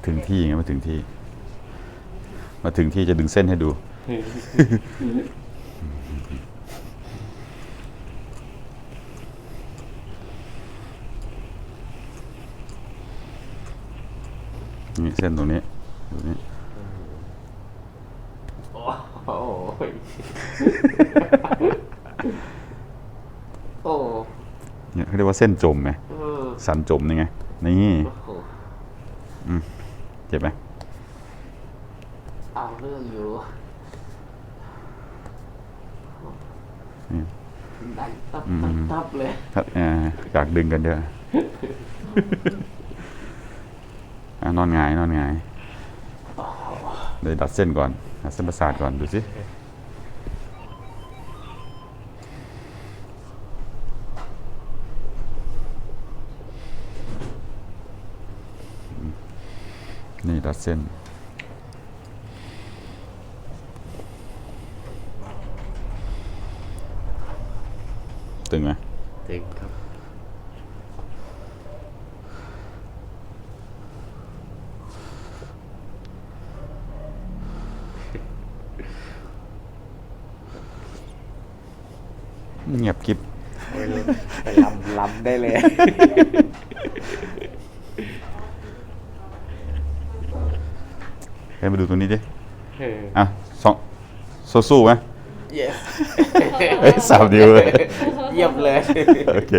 มาถึงที่ไงมาถึงที่ มาถึงที่จะดึงเส้นให้ดู นี่เส้นตรงนี้ตรงนี้โอ้ยโอ้เนี่ยเขาเรียกว่าเส้นจมไหมเออสันจมนี่ไงนี่โอ้โห เจ็บไหมเอาเรื่องอยู่นี่ดันตับอืมตับตับเลยครับอ่าอยากดึงกันเยอะอะนอนหงายนอนหงายเดี๋ยวดัดเส้นก่อนดัดเส้นประสาทก่อนดูสิ นี่ดัดเส้น ตึงไหมจริงครับ เงียบกริบไปลำลำได้เลย ให้มาดูตรงนี้ดิเออ อะสองสู้ๆไหม yes เอ้ยสามนิ้วเลย เยี่ยมเลย โอเค